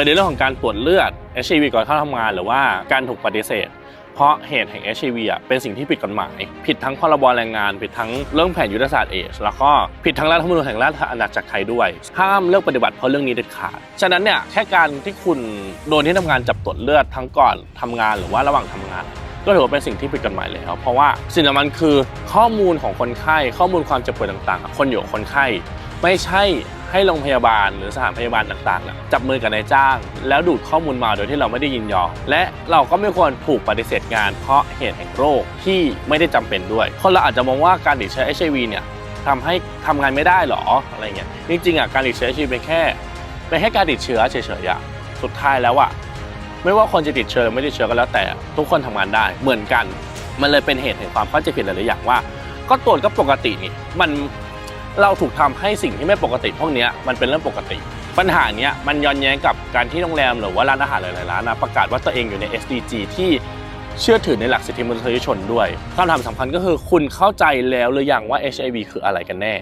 ประเด็นเรื่องของการตรวจเลือด HIV ก่อนเข้าทำงานหรือว่าการถูกปฏิเสธ เพราะเหตุแห่ง HIV อะเป็นสิ่งที่ผิดกฎหมาย ผิดทั้งพรบแรงงาน ผิดทั้งเรื่องแผนยุทธศาสตร์เอชแล้วก็ผิดทั้งรัฐธรรมนูญแห่งราชอาณาจักรไทยด้วย ห้ามเลือกปฏิบัติเพราะเรื่องนี้เด็ดขาด ฉะนั้นเนี่ยแค่การที่คุณโดนที่ทำงานจับตรวจเลือดทั้งก่อนทำงานหรือว่าระหว่างทำงานก็ถือว่าเป็นสิ่งที่ผิดกฎหมายแล้ว เพราะว่าสิ่งสำคัญคือข้อมูลของคนไข้ ข้อมูลความเจ็บป่วยต่างๆ คนอยู่คนไข้ ไม่ใช่ให้โรงพยาบาลหรือสถานพยาบาลต่างๆ จับมือกับนายจ้าง แล้วดูดข้อมูลมาโดยที่เราไม่ได้ยินยอม และเราก็ไม่ควรถูกปฏิเสธงาน เพราะเหตุแห่งโรคที่ไม่ได้จำเป็นด้วย คนเราอาจจะมองว่าการติดเชื้อ HIV เนี่ยทำให้ทำงานไม่ได้หรออะไรเงี้ยจริงๆอะการติดเชื้อ HIV เป็นแค่เป็นแค่การติดเชื้อเฉยๆอะสุดท้ายแล้วอะไม่ว่าคนจะติดเชื้อหรือไม่ติดเชื้อก็แล้วแต่ทุกคนทำงานได้เหมือนกัน มันเลยเป็นเหตุแห่งความเข้าใจผิดหลายๆอย่างว่า ก็ตรวจก็ปกตินี่มัน เราถูกทำให้สิ่งที่ไม่ปกติพวกนี้มันเป็นเรื่องปกติ ปัญหานี้มันย้อนแย้งกับการที่โรงแรมหรือว่าร้านอาหารหลายๆร้านนะประกาศว่าตัวเองอยู่ใน SDG ที่เชื่อถือในหลักสิทธิมนุษยชนด้วยคำถามสำคัญก็คือคุณเข้าใจแล้วหรือยังว่า HIV คืออะไรกันแน่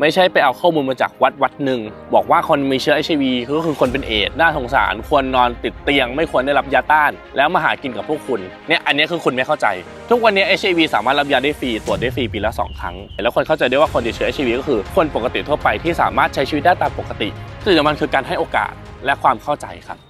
ไม่ใช่ไปเอาข้อมูลมาจากวัดวัดหนึ่ง บอกว่าคนมีเชื้อ HIV ก็คือคนเป็นเอดส์น่าสงสารควรนอนติดเตียง ไม่ควรได้รับยาต้าน แล้วมาหากินกับพวกคุณเนี่ยอันนี้คือคุณไม่เข้าใจ ทุกวันนี้ HIV สามารถรับยาได้ฟรีตรวจได้ฟรีปีละสองครั้ง แล้วคนเข้าใจได้ว่าคนติดเชื้อ HIV ก็คือคนปกติทั่วไปที่สามารถใช้ชีวิตได้ตามปกติสิ่งสำคัญคือการให้โอกาสและความเข้าใจครับ